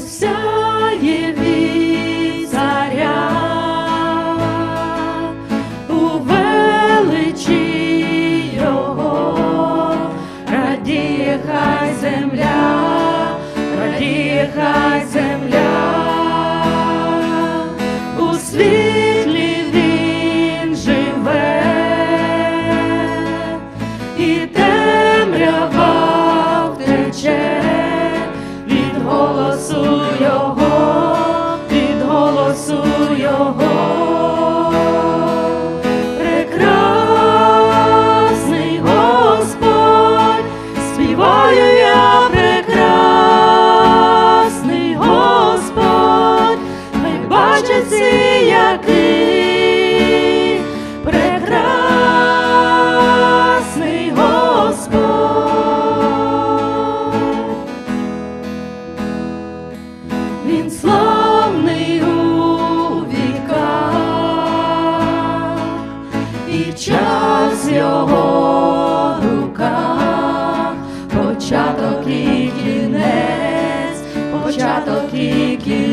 сяє від царя у величі його, земля, радіє земля, у світлі він живе, і темрява його. час його рука, початок і кінець, початок і кінець.